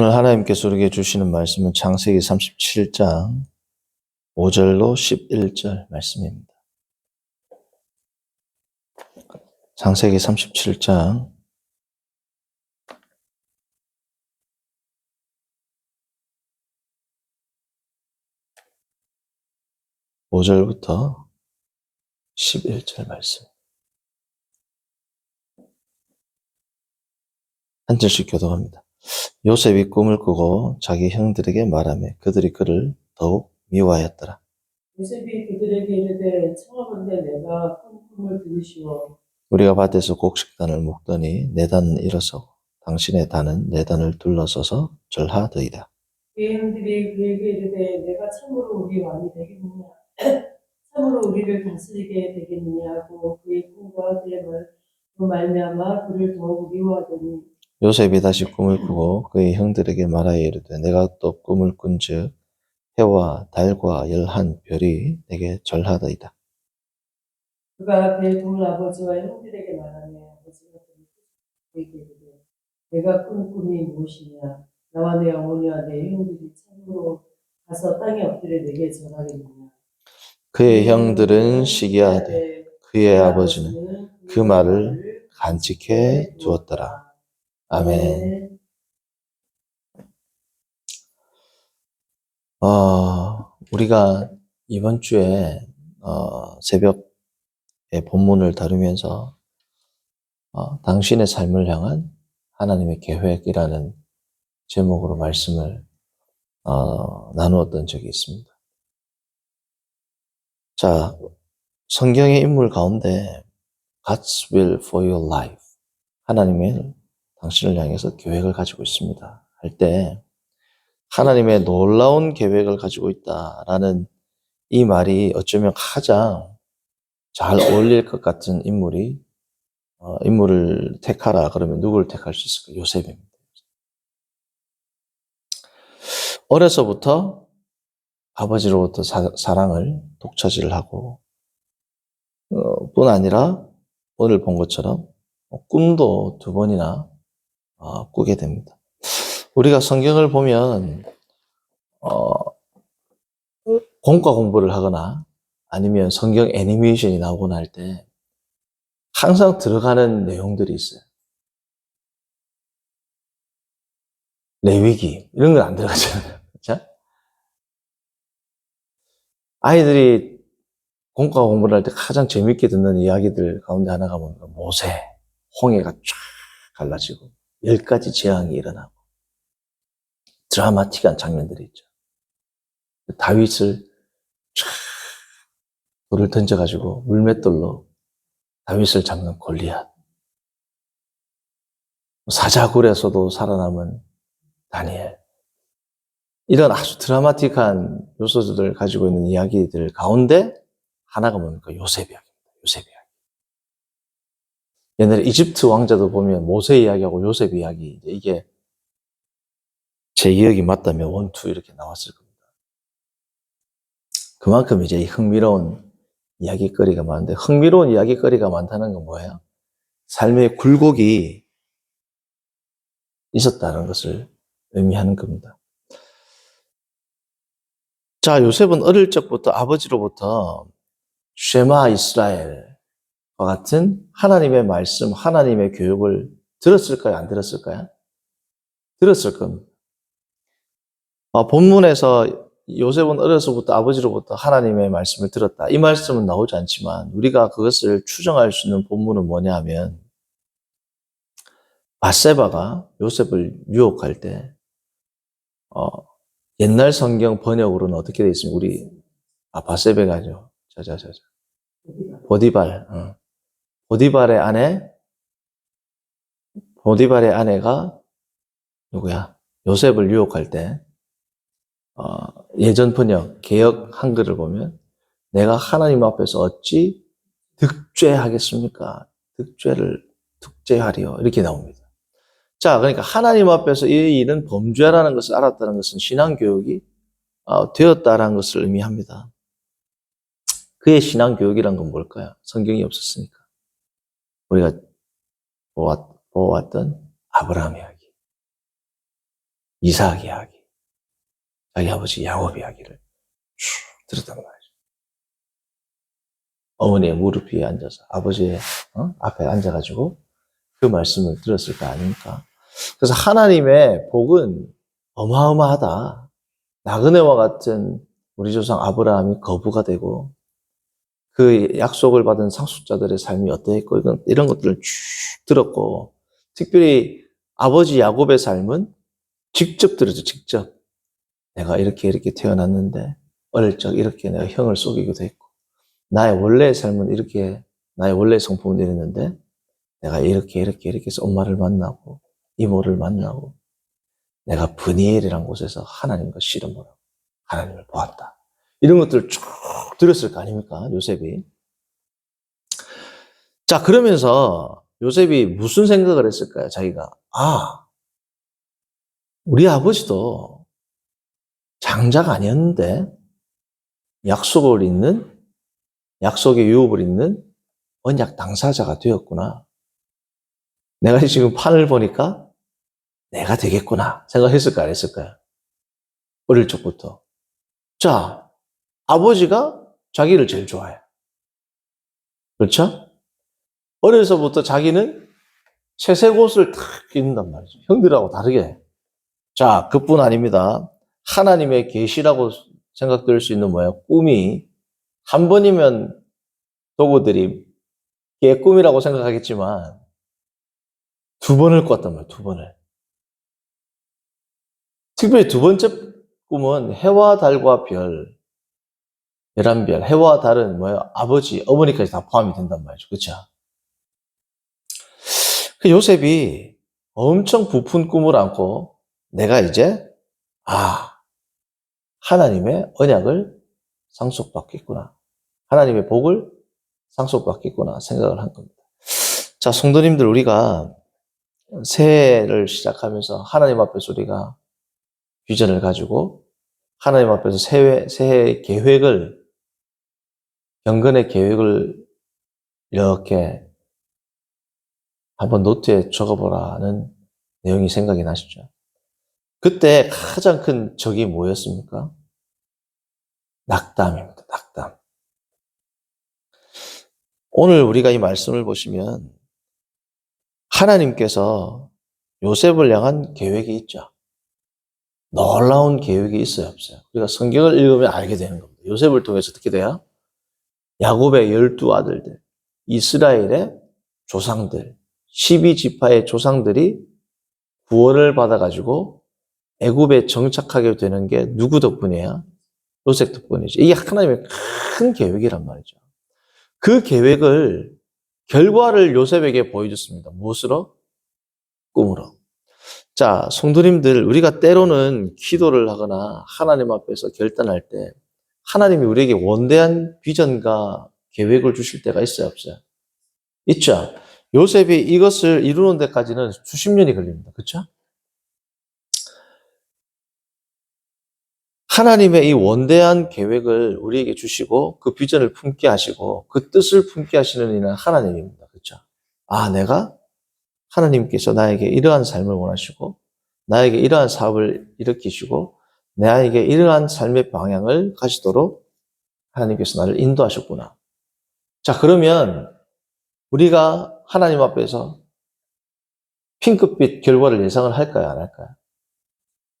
오늘 하나님께서 우리에게 주시는 말씀은 창세기 37장 5절로 11절 말씀입니다. 창세기 37장 5절부터 11절 말씀. 한 절씩 교독합니다. 요셉이 꿈을 꾸고 자기 형들에게 말하며 그들이 그를 더욱 미워하였더라. 요셉이 그들에게 이르되 청하건대 내가 꾼 꿈을 들으시오. 우리가 밭에서 곡식단을 묶더니 내 단은 일어서고 당신의 단은 내 단을 둘러서서 절하더이다. 그의 형들이 그에게 이르되 내가 참으로 우리 왕이 되겠느냐 참으로 우리를 다스리게 되겠느냐 하고 그의 꿈과 그의 말, 그 말미암아 그를 더욱 미워하더니 요셉이 다시 꿈을 꾸고 그의 형들에게 말하여 이르되 내가 또 꿈을 꾼즉 해와 달과 열한 별이 내게 절하더이다. 그가 꿈을 아버지와 형들에게 말하며 아버지가 그에게 이르되 내가 꾼 꿈이 무엇이냐 나와 내 어머니와 내 형들이 참으로 가서 땅에 엎드려 내게 절하겠느냐 그의 형들은 시기하되 그의 아버지는 그 말을 간직해 두었더라. 아멘. 어, 우리가 이번 주에 어, 새벽에 본문을 다루면서 어, 당신의 삶을 향한 하나님의 계획이라는 제목으로 말씀을 어, 나누었던 적이 있습니다. 자, 성경의 인물 가운데 God's will for your life 하나님의 당신을 향해서 계획을 가지고 있습니다. 할 때 하나님의 놀라운 계획을 가지고 있다라는 이 말이 어쩌면 가장 잘 어울릴 것 같은 인물이 어, 인물을 택하라 그러면 누구를 택할 수 있을까? 요셉입니다. 어려서부터 아버지로부터 사, 랑을 독차지를 하고 어, 뿐 아니라 오늘 본 것처럼 꿈도 두 번이나 어, 꾸게 됩니다. 우리가 성경을 보면 어, 공과 공부를 하거나 아니면 성경 애니메이션이 나오거나 할 때 항상 들어가는 내용들이 있어요. 레위기 이런 건 안 들어가잖아요. 그렇죠? 아이들이 공과 공부를 할 때 가장 재밌게 듣는 이야기들 가운데 하나가 뭔가 모세, 홍해가 쫙 갈라지고 열 가지 재앙이 일어나고 드라마틱한 장면들이 있죠. 다윗을 쫙 돌을 던져가지고 물맷돌로 다윗을 잡는 골리앗. 사자굴에서도 살아남은 다니엘. 이런 아주 드라마틱한 요소들을 가지고 있는 이야기들 가운데 하나가 뭡니까? 요셉 이야기입니다. 요셉 이야기. 옛날에 이집트 왕자도 보면 모세 이야기하고 요셉 이야기, 이게 제 기억이 맞다면 원투 이렇게 나왔을 겁니다. 그만큼 이제 흥미로운 이야기거리가 많은데, 흥미로운 이야기거리가 많다는 건 뭐예요? 삶의 굴곡이 있었다는 것을 의미하는 겁니다. 자, 요셉은 어릴 적부터 아버지로부터 쉐마 이스라엘과 같은 하나님의 말씀, 하나님의 교육을 들었을까요? 안 들었을까요? 들었을 겁니다. 어, 본문에서 요셉은 어려서부터 아버지로부터 하나님의 말씀을 들었다. 이 말씀은 나오지 않지만 우리가 그것을 추정할 수 있는 본문은 뭐냐 하면 바세바가 요셉을 유혹할 때 어, 옛날 성경 번역으로는 어떻게 되어 있습니까? 우리 아 바세바가죠. 자자자자. 보디발. 어. 보디발의 아내 보디발의 아내가 누구야? 요셉을 유혹할 때 어, 예전 번역 개혁 한글을 보면 내가 하나님 앞에서 어찌 득죄하겠습니까? 득죄를 득죄하리요 이렇게 나옵니다. 자, 그러니까 하나님 앞에서 이 일은 범죄라는 것을 알았다는 것은 신앙 교육이 어, 되었다라는 것을 의미합니다. 그의 신앙 교육이란 건 뭘까요? 성경이 없었으니까 우리가 보았, 보았 던 아브라함 이야기. 이삭 이야기, 자기 아버지 야곱 이야기를 쭉 들었단 말이죠. 어머니의 무릎 위에 앉아서 아버지의 어? 앞에 앉아가지고 그 말씀을 들었을 거 아닙니까? 그래서 하나님의 복은 어마어마하다. 나그네와 같은 우리 조상 아브라함이 거부가 되고 그 약속을 받은 상속자들의 삶이 어떠했고 이런, 이런 것들을 쭉 들었고 특별히 아버지 야곱의 삶은 직접 들었죠. 직접 내가 이렇게 이렇게 태어났는데 어릴 적 이렇게 내가 형을 속이기도 했고 나의 원래의 삶은 이렇게 나의 원래의 성품은 이랬는데 내가 이렇게 이렇게 이렇게 해서 엄마를 만나고 이모를 만나고 내가 브니엘이란 곳에서 하나님과 씨름을 하고 하나님을 보았다. 이런 것들을 쭉 들었을 거 아닙니까? 요셉이. 자, 그러면서 요셉이 무슨 생각을 했을까요? 자기가. 아, 우리 아버지도 장자가 아니었는데 약속을 잇는, 약속의 유업을 잇는 언약 당사자가 되었구나. 내가 지금 판을 보니까 내가 되겠구나 생각했을까 안 했을까요? 어릴 적부터. 자, 아버지가 자기를 제일 좋아해. 그렇죠? 어려서부터 자기는 채색 옷을 탁 입는단 말이죠. 형들하고 다르게. 자, 그뿐 아닙니다. 하나님의 계시라고 생각될 수 있는 뭐예요? 꿈이 한 번이면 도구들이 걔 꿈이라고 생각하겠지만 두 번을 꿨단 말이에요. 두 번을. 특별히 두 번째 꿈은 해와 달과 별, 열한 별, 해와 달은 뭐예요? 아버지, 어머니까지 다 포함이 된단 말이죠. 그렇죠? 그 요셉이 엄청 부푼 꿈을 안고 내가 이제 아 하나님의 언약을 상속받겠구나. 하나님의 복을 상속받겠구나 생각을 한 겁니다. 자, 성도님들 우리가 새해를 시작하면서 하나님 앞에서 우리가 비전을 가지고 하나님 앞에서 새해, 새해 계획을 경건의 계획을 이렇게 한번 노트에 적어보라는 내용이 생각이 나시죠? 그때 가장 큰 적이 뭐였습니까? 낙담입니다. 낙담. 오늘 우리가 이 말씀을 보시면 하나님께서 요셉을 향한 계획이 있죠. 놀라운 계획이 있어요, 없어요? 우리가 성경을 읽으면 알게 되는 겁니다. 요셉을 통해서 어떻게 돼요? 야곱의 열두 아들들, 이스라엘의 조상들, 12지파의 조상들이 구원을 받아가지고 애굽에 정착하게 되는 게 누구 덕분이에요? 요셉 덕분이죠. 이게 하나님의 큰 계획이란 말이죠. 그 계획을 결과를 요셉에게 보여줬습니다. 무엇으로? 꿈으로. 자, 성도님들, 우리가 때로는 기도를 하거나 하나님 앞에서 결단할 때 하나님이 우리에게 원대한 비전과 계획을 주실 때가 있어요, 없어요? 있죠. 요셉이 이것을 이루는 데까지는 수십 년이 걸립니다. 그렇죠? 하나님의 이 원대한 계획을 우리에게 주시고 그 비전을 품게 하시고 그 뜻을 품게 하시는 이는 하나님입니다. 그렇죠? 아, 내가 하나님께서 나에게 이러한 삶을 원하시고 나에게 이러한 사업을 일으키시고 나에게 이러한 삶의 방향을 가지도록 하나님께서 나를 인도하셨구나. 자, 그러면 우리가 하나님 앞에서 핑크빛 결과를 예상을 할까요? 안 할까요?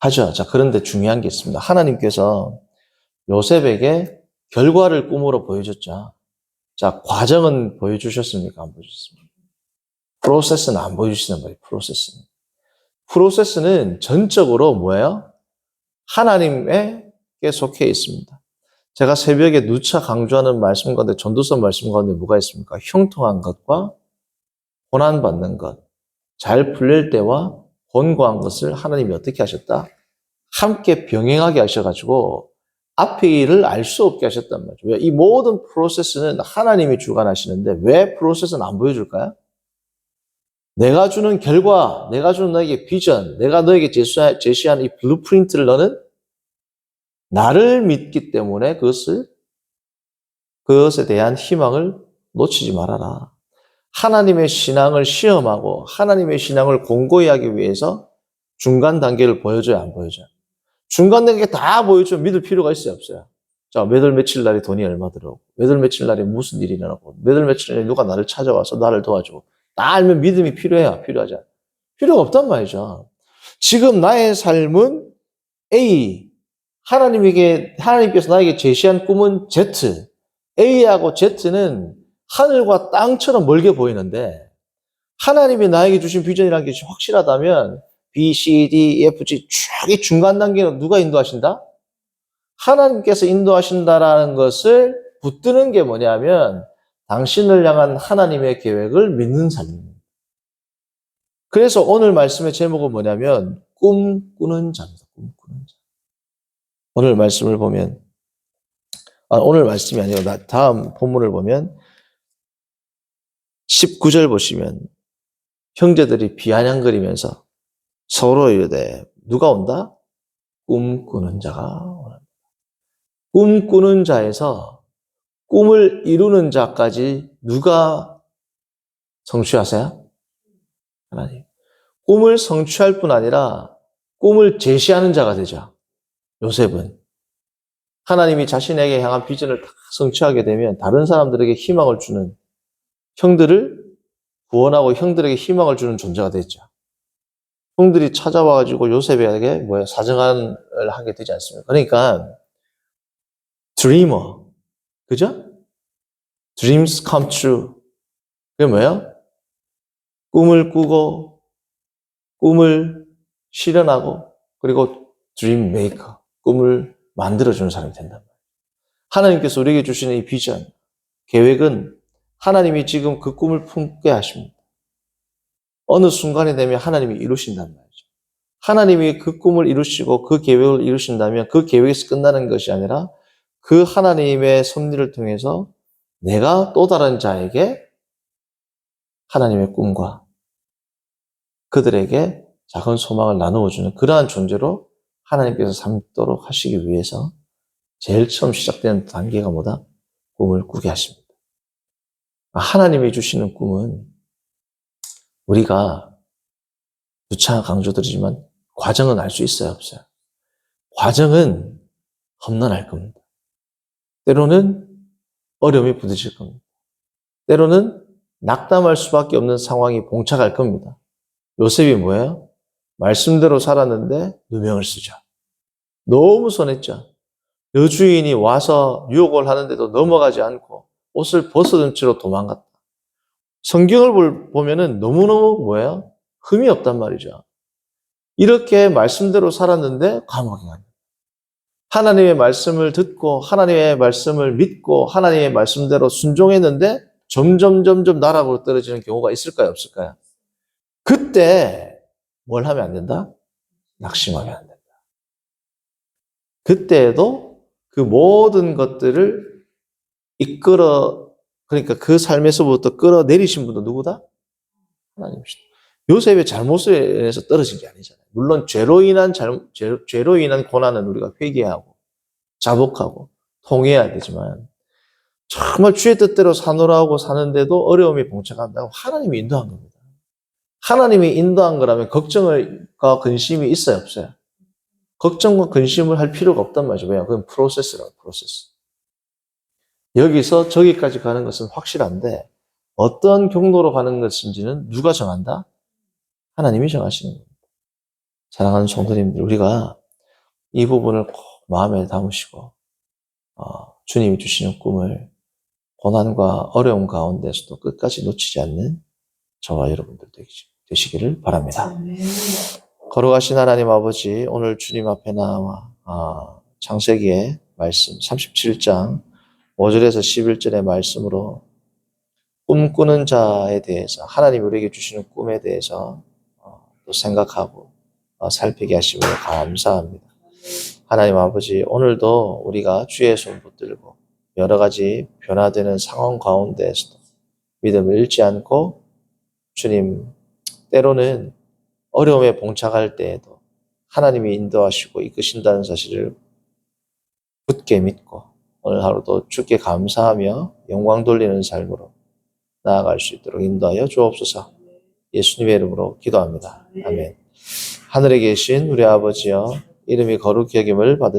하죠. 자, 그런데 중요한 게 있습니다. 하나님께서 요셉에게 결과를 꿈으로 보여줬죠. 자, 과정은 보여주셨습니까? 안 보여주셨습니까? 프로세스는 안 보여주시는 거예요, 프로세스는. 프로세스는 전적으로 뭐예요? 하나님에게 속해 있습니다. 제가 새벽에 누차 강조하는 말씀 가운데, 전도서 말씀 가운데 뭐가 있습니까? 형통한 것과 고난 받는 것, 잘 풀릴 때와 권고한 것을 하나님이 어떻게 하셨다? 함께 병행하게 하셔가지고 앞의 일을 알 수 없게 하셨단 말이죠. 왜? 이 모든 프로세스는 하나님이 주관하시는데 왜 프로세스는 안 보여줄까요? 내가 주는 결과, 내가 주는 너에게 비전, 내가 너에게 제시한, 이 블루프린트를 너는 나를 믿기 때문에 그것을, 그것에 대한 희망을 놓치지 말아라. 하나님의 신앙을 시험하고 하나님의 신앙을 공고히 하기 위해서 중간 단계를 보여줘야 안 보여줘요? 중간 단계 다 보여주면 믿을 필요가 있어요, 없어요? 자, 몇월 며칠 날에 돈이 얼마 들어오고, 몇월 며칠 날에 무슨 일이 일어나고, 몇월 며칠 날에 누가 나를 찾아와서 나를 도와주고, 다 알면 믿음이 필요해요, 않아요? 필요가 없단 말이죠. 지금 나의 삶은 A, 하나님에게, 하나님께서 나에게 제시한 꿈은 Z. A하고 Z는 하늘과 땅처럼 멀게 보이는데, 하나님이 나에게 주신 비전이라는 게 확실하다면, B, C, D, E, F, G, 쫙 이 중간 단계는 누가 인도하신다? 하나님께서 인도하신다라는 것을 붙드는 게 뭐냐면, 당신을 향한 하나님의 계획을 믿는 삶입니다. 그래서 오늘 말씀의 제목은 뭐냐면, 꿈꾸는 자입니다. 꿈꾸는 자. 오늘 말씀을 보면, 아, 오늘 말씀이 아니고, 나- 다음 본문을 보면, 19절 보시면, 형제들이 비아냥거리면서 서로 이르되, 누가 온다? 꿈꾸는 자가 오는다. 꿈꾸는 자에서 꿈을 이루는 자까지 누가 성취하세요? 하나님. 꿈을 성취할 뿐 아니라 꿈을 제시하는 자가 되죠. 요셉은. 하나님이 자신에게 향한 비전을 다 성취하게 되면 다른 사람들에게 희망을 주는 형들을 구원하고 형들에게 희망을 주는 존재가 됐죠. 형들이 찾아와가지고 요셉에게 뭐야 사정을 하게 되지 않습니까? 그러니까 dreamer, 그죠? dreams come true. 그게 뭐예요? 꿈을 꾸고 꿈을 실현하고 그리고 dream maker, 꿈을 만들어주는 사람이 된단. 하나님께서 우리에게 주시는 이 비전, 계획은 하나님이 지금 그 꿈을 품게 하십니다. 어느 순간이 되면 하나님이 이루신단 말이죠. 하나님이 그 꿈을 이루시고 그 계획을 이루신다면 그 계획에서 끝나는 것이 아니라 그 하나님의 섭리를 통해서 내가 또 다른 자에게 하나님의 꿈과 그들에게 작은 소망을 나누어주는 그러한 존재로 하나님께서 삼도록 하시기 위해서 제일 처음 시작되는 단계가 뭐다? 꿈을 꾸게 하십니다. 하나님이 주시는 꿈은 우리가 누차 강조드리지만 과정은 알 수 있어요, 없어요? 과정은 험난할 겁니다. 때로는 어려움이 부딪힐 겁니다. 때로는 낙담할 수밖에 없는 상황이 봉착할 겁니다. 요셉이 뭐예요? 말씀대로 살았는데 누명을 쓰죠. 너무 선했죠. 여주인이 와서 유혹을 하는데도 넘어가지 않고 옷을 벗어둔 채로 도망갔다. 성경을 볼- 보면은 너무너무 뭐예요? 흠이 없단 말이죠. 이렇게 말씀대로 살았는데 감옥에 갑니다. 하나님의 말씀을 듣고 하나님의 말씀을 믿고 하나님의 말씀대로 순종했는데 점점 점점 나락으로 떨어지는 경우가 있을까요? 없을까요? 그때 뭘 하면 안 된다? 낙심하면 안 된다. 그때에도 그 모든 것들을 이끌어 그러니까 그 삶에서부터 끌어내리신 분도 누구다? 하나님이시다. 요셉의 잘못에 의해서 떨어진 게 아니잖아요. 물론 죄로 인한 잘, 죄, 죄로 인한 고난은 우리가 회개하고 자복하고 통해야 되지만 정말 주의 뜻대로 사노라고 사는데도 어려움이 봉착한다고 하나님이 인도한 겁니다. 하나님이 인도한 거라면 걱정과 근심이 있어요, 없어요? 걱정과 근심을 할 필요가 없단 말이죠. 왜냐? 그건 프로세스라고, 프로세스. 여기서 저기까지 가는 것은 확실한데 어떤 경로로 가는 것인지는 누가 정한다? 하나님이 정하시는 겁니다. 사랑하는 성도님들, 우리가 이 부분을 꼭 마음에 담으시고 어, 주님이 주시는 꿈을 고난과 어려움 가운데서도 끝까지 놓치지 않는 저와 여러분들 되시- 되시기를 바랍니다. 걸어가신 하나님 아버지, 오늘 주님 앞에 나와 아, 창세기의 말씀 37장 5절에서 11절의 말씀으로 꿈꾸는 자에 대해서 하나님 우리에게 주시는 꿈에 대해서 어, 또 생각하고 어, 살피게 하심을 감사합니다. 하나님 아버지, 오늘도 우리가 주의 손 붙들고 여러 가지 변화되는 상황 가운데에서도 믿음을 잃지 않고 주님 때로는 어려움에 봉착할 때에도 하나님이 인도하시고 이끄신다는 사실을 굳게 믿고 오늘 하루도 주께 감사하며 영광 돌리는 삶으로 나아갈 수 있도록 인도하여 주옵소서. 예수님의 이름으로 기도합니다. 아멘. 하늘에 계신 우리 아버지여 이름이 거룩히 여김을 받으